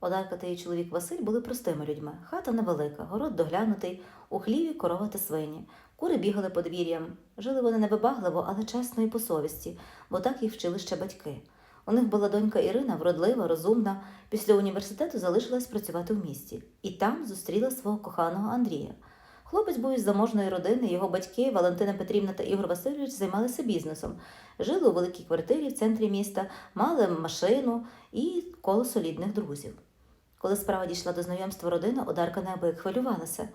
Одарка та її чоловік Василь були простими людьми. Хата невелика, город доглянутий, у хліві корова та свині. Кури бігали подвір'ям. Жили вони невибагливо, але чесно і по совісті, бо так їх вчили ще батьки. У них була донька Ірина, вродлива, розумна. Після університету залишилась працювати в місті. І там зустріла свого коханого Андрія. Хлопець був із заможної родини, його батьки Валентина Петрівна та Ігор Васильович займалися бізнесом. Жили у великій квартирі в центрі міста, мали машину і коло солідних друзів. Коли справа дійшла до знайомства родини, Одарка неабияк хвилювалася.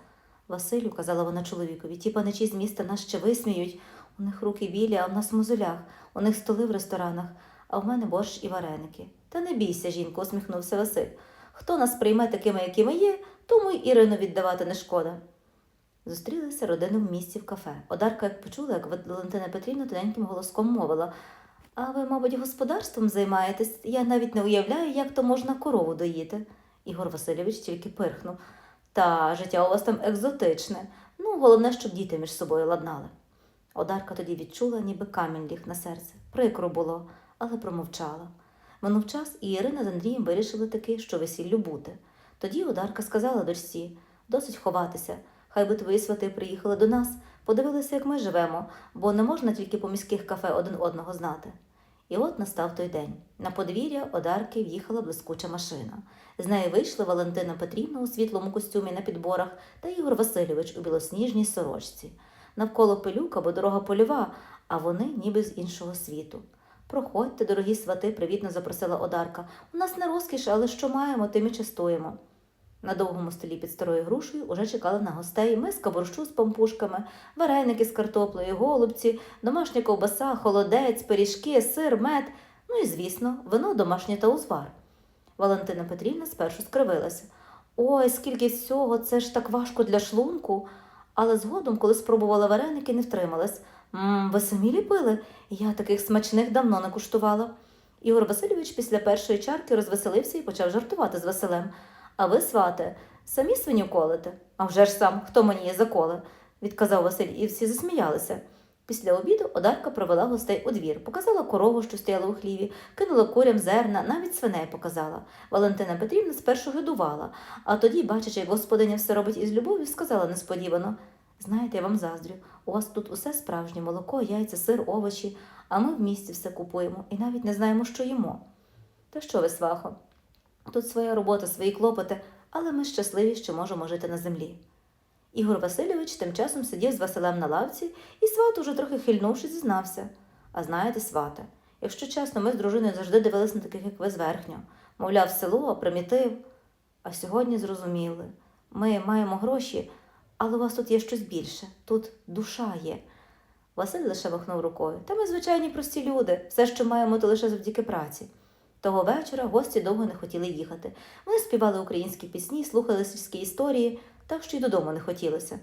Василю, казала вона чоловікові, ті паничі з міста нас ще висміють. У них руки білі, а в нас в мозолях, у них столи в ресторанах, а в мене борщ і вареники. Та не бійся, жінко, усміхнувся Василь. Хто нас прийме такими, якими є, тому й Ірину віддавати не шкода. Зустрілися родини в місті в кафе. Одарка, як почула, як Валентина Петрівна тоненьким голоском мовила. А ви, мабуть, господарством займаєтесь? Я навіть не уявляю, як то можна корову доїти. Ігор Васильович тільки пирхнув. Та життя у вас там екзотичне. Ну, головне, щоб діти між собою ладнали. Одарка тоді відчула, ніби камінь ліг на серце. Прикро було, але промовчала. Минув час, і Ірина з Андрієм вирішили таки, що весіллю бути. Тоді Одарка сказала дочці досить ховатися. Хай би твої свати приїхали до нас, подивилися, як ми живемо, бо не можна тільки по міських кафе один одного знати. І от настав той день. На подвір'я Одарки в'їхала блискуча машина. З неї вийшли Валентина Петрівна у світлому костюмі на підборах та Ігор Васильович у білосніжній сорочці. Навколо пилюка, бо дорога польова, а вони ніби з іншого світу. Проходьте, дорогі свати, привітно запросила Одарка. У нас не розкіш, але що маємо, тим і частуємо. На довгому столі під старою грушею уже чекали на гостей миска борщу з пампушками, вареники з картоплею, голубці, домашня ковбаса, холодець, пиріжки, сир, мед, ну і, звісно, вино домашнє та узвар. Валентина Петрівна спершу скривилася. Ой, скільки всього, це ж так важко для шлунку. Але згодом, коли спробувала вареники, не втрималась. «М, ви самі ліпили? Я таких смачних давно не куштувала. Ігор Васильович після першої чарки розвеселився і почав жартувати з Василем. А ви, свате, самі свиню колите? А вже ж сам, хто мені є заколе, відказав Василь, і всі засміялися. Після обіду Одарка провела гостей у двір, показала корову, що стояла у хліві, кинула курям зерна, навіть свиней показала. Валентина Петрівна спершу гидувала, а тоді, бачачи, як господиня все робить із любов'ю, сказала несподівано Знаєте, я вам заздрю, у вас тут усе справжнє молоко, яйця, сир, овочі, а ми в місті все купуємо і навіть не знаємо, що їмо. Та що ви, свахо? Тут своя робота, свої клопоти, але ми щасливі, що можемо жити на землі. Ігор Васильович тим часом сидів з Василем на лавці, і сват, уже трохи хильнувши, зізнався. А знаєте, свате, якщо чесно, ми з дружиною завжди дивилися на таких, як ви зверхньо. Мовляв, село, примітив. А сьогодні зрозуміли. Ми маємо гроші, але у вас тут є щось більше, тут душа є. Василь лише махнув рукою. Та ми звичайні прості люди, все, що маємо, то лише завдяки праці. Того вечора гості довго не хотіли їхати. Вони співали українські пісні, слухали сільські історії, так що й додому не хотілося.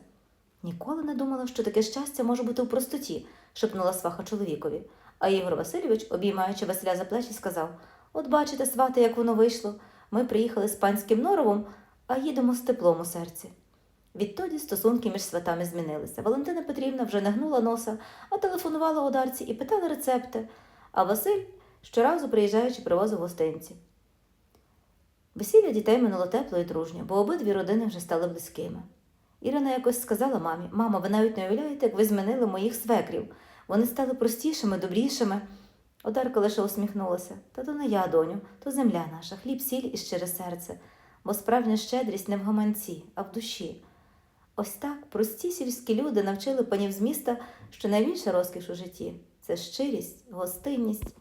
Ніколи не думала, що таке щастя може бути в простоті, шепнула сваха чоловікові. А Ігор Васильович, обіймаючи Василя за плечі, сказав От бачите, свати, як воно вийшло. Ми приїхали з панським норовом, а їдемо з теплом у серці. Відтоді стосунки між сватами змінилися. Валентина Петрівна вже не гнула носа, а телефонувала одарці і питала рецепти. А Василь щоразу приїжджаючи, привозив гостинці. Весілля дітей минуло тепло і дружньо, бо обидві родини вже стали близькими. Ірина якось сказала мамі: Мама, ви навіть не уявляєте, як ви змінили моїх свекрів. Вони стали простішими, добрішими. Одарка лише усміхнулася. Та то не я, доню, то земля наша, хліб, сіль і щире серце, бо справжня щедрість не в гаманці, а в душі. Ось так прості сільські люди навчили панів з міста, що найбільша розкіш у житті це щирість, гостинність